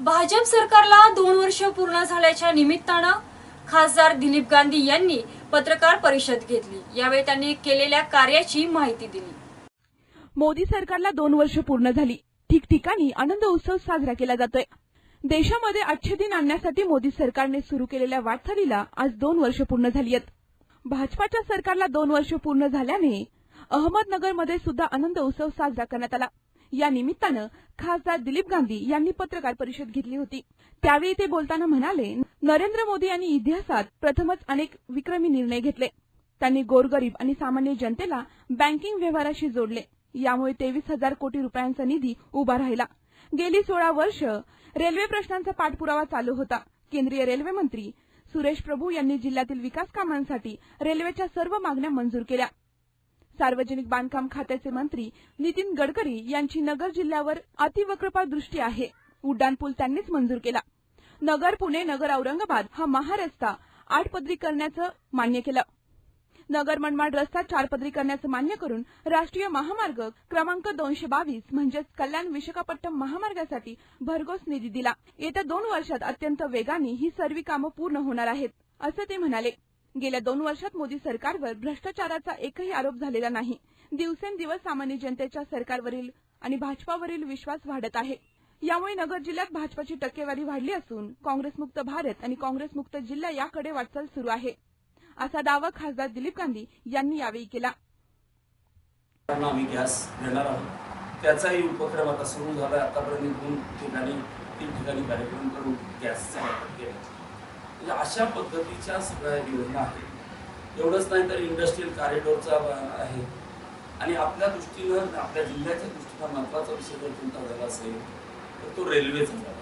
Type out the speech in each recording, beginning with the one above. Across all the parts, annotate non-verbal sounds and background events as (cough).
भाजप सरकारला दोन वर्ष पूर्ण झाल्याच्या निमित्तानं खासदार दिलीप गांधी यांनी पत्रकार परिषद घेतली. यावेळी त्यांनी केलेल्या कार्याची माहिती दिली. मोदी सरकारला दोन वर्ष पूर्ण झाली. ठिकठिकाणी आनंद उत्सव साजरा केला जातोय. देशामध्ये अच्छे दिन आणण्यासाठी मोदी सरकारने सुरू केलेल्या वाटचालीला आज दोन वर्ष पूर्ण झाली आहेत. भाजपाच्या सरकारला दोन वर्ष पूर्ण झाल्याने अहमदनगरमध्ये सुद्धा आनंद उत्सव साजरा करण्यात आला. या निमित्तानं खासदार दिलीप गांधी यांनी पत्रकार परिषद घेतली होती. त्यावेळी ते बोलताना म्हणाले नरेंद्र मोदी यांनी इतिहासात प्रथमच अनेक विक्रमी निर्णय घेतले. त्यांनी गोरगरीब आणि सामान्य जनतेला बँकिंग व्यवहाराशी जोडले. यामुळे तेवीस हजार कोटी रुपयांचा निधी उभा राहिला. गेली सोळा वर्ष रेल्वे प्रश्नांचा पाठपुरावा चालू होता. केंद्रीय रेल्वे मंत्री सुरेश प्रभू यांनी जिल्ह्यातील विकास कामांसाठी रेल्वेच्या सर्व मागण्या मंजूर केल्या. सार्वजनिक बांधकाम खात्याचे मंत्री नितीन गडकरी यांची नगर जिल्ह्यावर अतिवक्रपा दृष्टी आहे उड्डाणपूल त्यांनीच मंजूर केला. नगर पुणे नगर औरंगाबाद हा महारस्ता आठ पदरी करण्याचं मान्य केलं. नगर मनमाड रस्ता चार पदरी करण्याचं मान्य करून राष्ट्रीय महामार्ग क्रमांक दोनशे बावीस म्हणजेच कल्याण विशाखापट्टणम महामार्गासाठी भरघोस निधी दिला. येत्या दोन वर्षात अत्यंत वेगाने ही सर्व कामं पूर्ण होणार आहेत असं ते म्हणाले. गेल्या दोन वर्षात मोदी सरकारवर भ्रष्टाचाराचा एकही आरोप झालेला नाही. दिवसेंदिवस सामान्य जनतेच्या सरकारवरील आणि भाजपावरील विश्वास वाढत आहे. यामुळे नगर जिल्ह्यात भाजपाची टक्केवारी वाढली असून काँग्रेसमुक्त भारत आणि काँग्रेसमुक्त जिल्हा याकडे वाटचाल सुरू आहे. असा दावा खासदार दिलीप गांधी यांनी यावेळी केला. आम्ही गॅस देणार आहोत. त्याचाही उपक्रम आता सुरू झाला आतापर्यंत दोन ठिकाणी तीन ठिकाणी कार्यक्रम करून गॅसचा वापर केला. म्हणजे अशा पद्धतीच्या सगळ्या योजना आहेत. एवढंच नाही तर इंडस्ट्रीयल कॉरिडॉरचा आहे. आणि आपल्या दृष्टीनं आपल्या जिल्ह्याच्या दृष्टीनं महत्त्वाचा विषय जर कोणता झाला असेल तर तो रेल्वेचा झाला.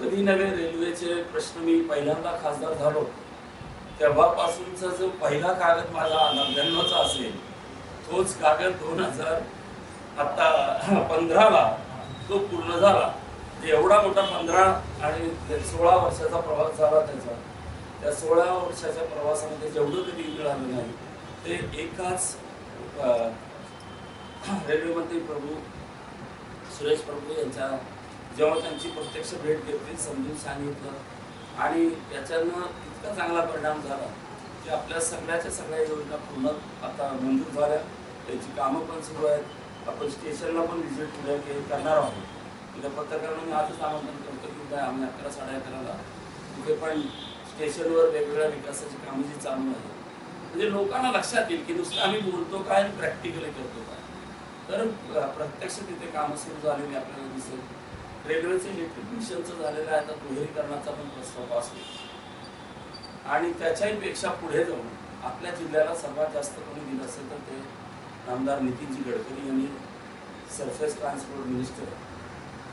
कधी नव्हे रेल्वेचे प्रश्न मी पहिल्यांदा खासदार झालो तेव्हापासूनचा जो पहिला कागद माझा नव्याण्णवचा असेल तोच कागद दोन हजार आता पंधराला तो पूर्ण झाला. एवढा मोठा पंधरा आणि ते सोळा वर्षाचा प्रवास झाला त्याचा. त्या सोळा वर्षाच्या प्रवासामध्ये जेवढं कधी मिळालं नाही ते एकाच रेल्वेमंत्री प्रभू सुरेश प्रभू यांच्या जेव्हा त्यांची प्रत्यक्ष भेट घेतली समजून सांगितलं आणि त्याच्यानं इतका चांगला परिणाम झाला की आपल्या सगळ्याच्या सगळ्या योजना पूर्ण आता मंजूर झाल्या. त्याची कामं पण सुरू आहेत. आपण स्टेशनला पण व्हिजिट उद्या करणार आहोत. इथं पत्रकारांना मी आजच आमंत्रण करतो की उद्या आम्ही अकरा साडे अकराला तिथे पण स्टेशनवर वेगवेगळ्या विकासाची कामं जी चालू आहेत म्हणजे लोकांना लक्षात येईल की नुसतं आम्ही बोलतो काय आणि प्रॅक्टिकली करतो काय. तर प्रत्यक्ष तिथे कामं सुरू झालेली आपल्याला दिसेल. रेल्वेचं इलेक्ट्रिफिकेशनचं झालेलं आहे आता दुहेरीकरणाचा पण प्रस्ताव पास होईल. आणि त्याच्याही पेक्षा पुढे जाऊन आपल्या जिल्ह्याला सर्वात जास्त कोणी दिलं असेल तर ते आमदार नितीनजी गडकरी यांनी सरफेस ट्रान्सपोर्ट मिनिस्टर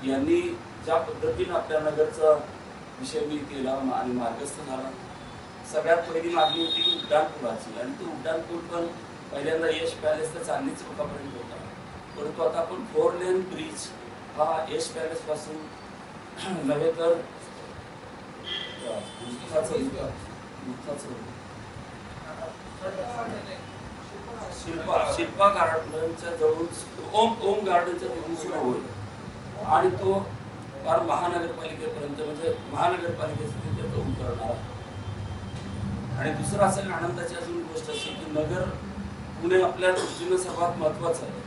यांनी ज्या पद्धतीनं आपल्या नगरचा विषय मी केला आणि मार्गस्थ झाला. सगळ्यात पहिली मागणी होती की उड्डाणपुलाची. आणि तो उड्डाणपूल पण पहिल्यांदा यश पॅलेस तर चांदणी चौकापर्यंत होता. परंतु आता आपण फोर लेन ब्रिज हा यश पॅलेस पासून (clears throat) नव्हे तर शिल्पा शिल्पा गार्डनच्या जवळ ओम ओम गार्डनच्या तिथून सुरू होईल. आणि तो फार महानगरपालिकेपर्यंत म्हणजे महानगरपालिकेसाठी तिथे तो उतरणार आहे. आणि दुसरं असेल आनंदाची अजून गोष्ट अशी की नगर पुणे आपल्या दृष्टीनं सर्वात महत्वाचं आहे.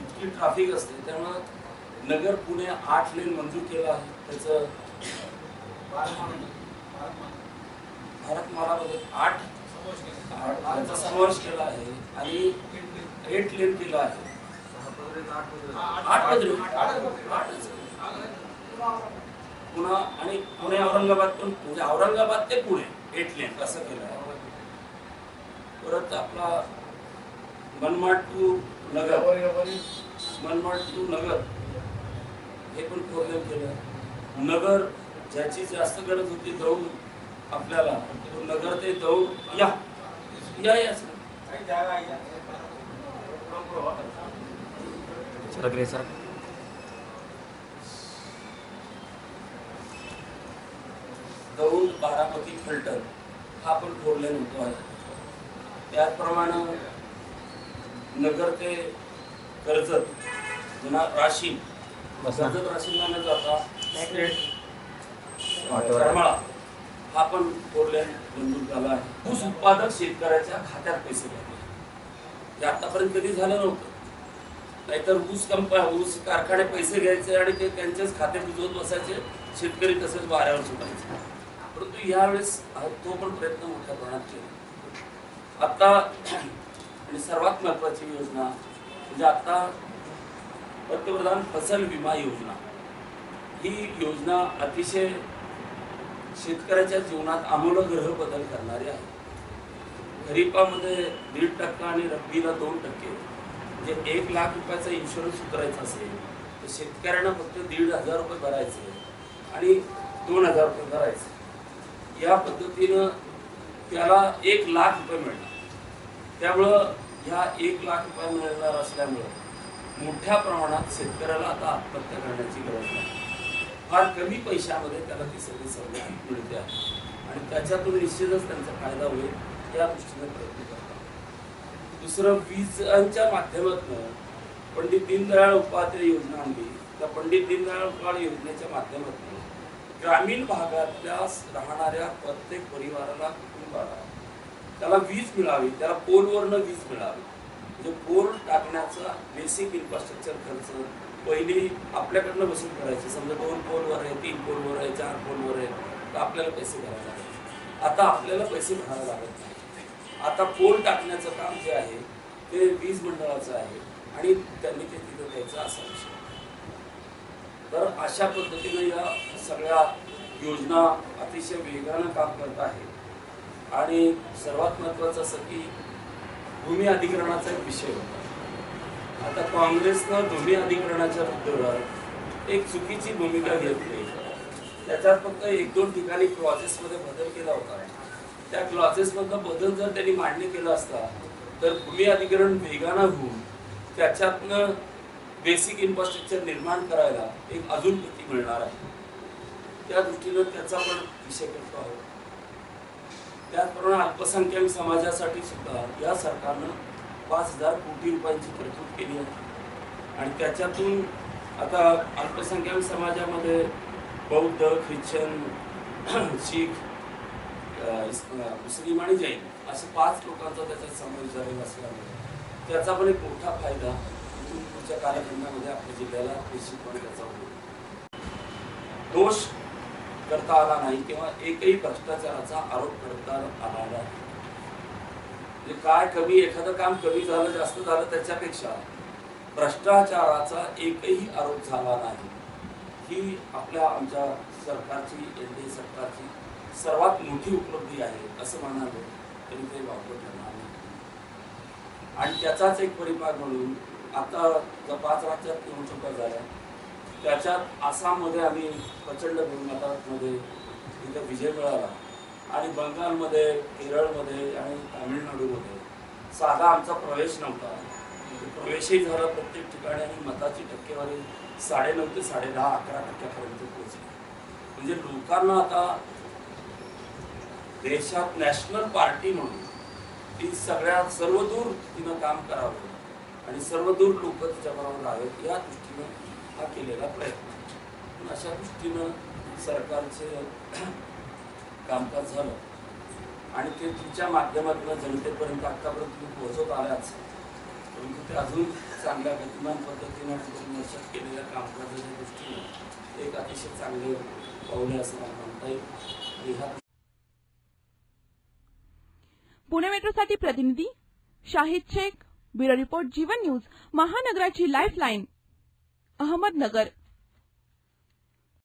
इतकी ट्रॅफिक असते त्यामुळं नगर पुणे आठ लेन मंजूर केलं आहे. त्याचं भारतमालामध्ये आठ आठ- त्याचा समावेश केला आहे आणि एट लेन केला आहे. आठ पदरी पुन्हा आणि पुणे औरंगाबाद पण म्हणजे औरंगाबाद ते पुणे. एट लेन असं केलं परत आपला मनमाड टू नगर. मनमाड टू नगर. हे पण प्रोग्राम केलं. नगर ज्याची जास्त गरज होती दौंड आपल्याला. नगर ते दौंड या. या या सर. दौंड बारामती फलटण हा पण फोर लेन होतो. आहे त्याचप्रमाणे नगर ते कर्जत जुना राशीन कर्जत राशीनला न जाता करमाळा हा पण बोलले मंजूर झाला. आहे ऊस उत्पादक शेतकऱ्याच्या खात्यात पैसे घ्यावे हे आतापर्यंत कधी झालं नव्हतं. नाहीतर ऊस कंप ऊस कारखाने पैसे घ्यायचे आणि ते त्यांचेच खाते बुजवत बसायचे शेतकरी तसेच वाऱ्यावर सुटायचे परंतु यावेळेस तो पण प्रयत्न मोठ्या प्रमाणात केला. आत्ता आणि सर्वात महत्वाची योजना म्हणजे आता पंतप्रधान फसल विमा योजना. ही योजना अतिशय शेतकऱ्याच्या जीवनात आमूलग्रह बदल करणारी आहे. खरीपामध्ये दीड टक्का आणि रब्बीला दोन टक्के. म्हणजे एक लाख रुपयाचा इन्शुरन्स उतरायचा असेल तर शेतकऱ्यांना फक्त दीड हजार रुपये भरायचे आणि दोन हजार रुपये भरायचे. या पद्धतीनं त्याला एक लाख रुपये मिळणार. त्यामुळं ह्या एक लाख रुपये मिळणार असल्यामुळं मोठ्या प्रमाणात शेतकऱ्याला आता आत्महत्या करण्याची गरज नाही फार कमी पैशामध्ये त्याला ती सगळी सवलत मिळते आणि त्याच्यातून निश्चितच त्यांचा फायदा होईल या दृष्टीने प्रयत्न करतात दुसरं वीजांच्या माध्यमातून पंडित दीनदयाळ उपाध्याय योजना आणली त्या पंडित दीनदयाळ उपाध्याय योजनेच्या माध्यमातून ग्रामीण भागातल्या राहणाऱ्या प्रत्येक परिवाराला कुटुंबाला त्याला वीज मिळावी त्याला पोलवरनं वीज मिळावी. म्हणजे पोल टाकण्याचा बेसिक इन्फ्रास्ट्रक्चर खर्च पहिली आपल्याकडनं वसूल करायची. समजा दोन पोलवर आहे तीन पोलवर आहे चार पोलवर आहे तर आपल्याला पैसे भरावे लागतात. आता आपल्याला पैसे भरावे लागत नाही. आता पोल टाकण्याचं काम जे आहे ते वीज मंडळाचं आहे आणि त्यांनी ते तिथं द्यायचं असा विषय. तर अशा पद्धतीने या सगळ्या योजना अतिशय वेगानं काम करत आहे आणि सर्वात महत्त्वाचं असं की भूमी अधिग्रहणाचा एक विषय होता. आता काँग्रेसनं भूमी अधिग्रहणाच्या मुद्द्यावर एक चुकीची भूमिका घेतली. त्याच्यात फक्त एक दोन ठिकाणी प्रोसेसमध्ये बदल केला होता. त्या क्लॉसेसमधला बदल जर त्यांनी मान्य केला असता तर भूमी अधिग्रहण वेगानं होऊन त्याच्यातनं बेसिक इन्फ्रास्ट्रक्चर निर्माण करायला एक अजून गती मिळणार आहे. त्या दृष्टीनं त्याचा पण विषय करतो आहोत. त्याचप्रमाणे अल्पसंख्याक समाजासाठी सुद्धा या सरकारनं पाच हजार कोटी रुपयांची तरतूद केली आहे. आणि त्याच्यातून आता अल्पसंख्याक समाजामध्ये बौद्ध ख्रिश्चन (clears throat) शीख मुस्लिम आणि जैन असे पाच लोकांचा त्याच्यात समावेश झालेला असल्यामुळे त्याचा पण एक मोठा फायदा इथून पुढच्या कालखंडामध्ये आपल्या जिल्ह्याला निश्चितपणे त्याचा होईल. दोष करता आला नाही किंवा एकही भ्रष्टाचाराचा आरोप करता आला नाही. म्हणजे काय कमी एखादं काम कमी झालं जास्त झालं त्याच्यापेक्षा भ्रष्टाचाराचा एकही आरोप झाला नाही. ही आपल्या आमच्या सरकारची एन डी ए सरकारची सर्वात मोठी उपलब्धी आहे असं म्हणालो तरी ते वापर करणार नाही. आणि त्याचाच एक परिपाक म्हणून आता ज्या पाच राज्यात निवडणुका झाल्या त्याच्यात आसाममध्ये आम्ही प्रचंड बहुमतामध्ये तिथं विजय मिळाला. आणि बंगालमध्ये केरळमध्ये आणि तामिळनाडूमध्ये साधा आमचा प्रवेश नव्हता. प्रवेशही झाला प्रत्येक ठिकाणी आणि मताची टक्केवारी साडेनऊ ते साडे दहा अकरा टक्क्यापर्यंत पोहोचली. म्हणजे लोकांना आता देशात नॅशनल पार्टी म्हणून ती सगळ्या सर्वदूर तिनं काम करावं. आणि सर्वदूर लोक तिच्याबरोबर राहावेत या दृष्टीनं हा केलेला प्रयत्न. अशा दृष्टीनं सरकारचे (clears throat) कामकाज झालं. आणि ते तिच्या माध्यमातून जनतेपर्यंत आत्तापर्यंत तुम्ही पोहोचत आल्याच परंतु ते अजून चांगल्या गतिमान पद्धतीनं दोन वर्षात केलेल्या कामकाजाच्या दृष्टीनं एक अतिशय चांगले पावले असं मला म्हणता येईल. आणि पुणे मेट्रोसाठी प्रतिनिधी Shahid Shaikh bureau report Jeevan news महानगराची lifeline Ahmednagar.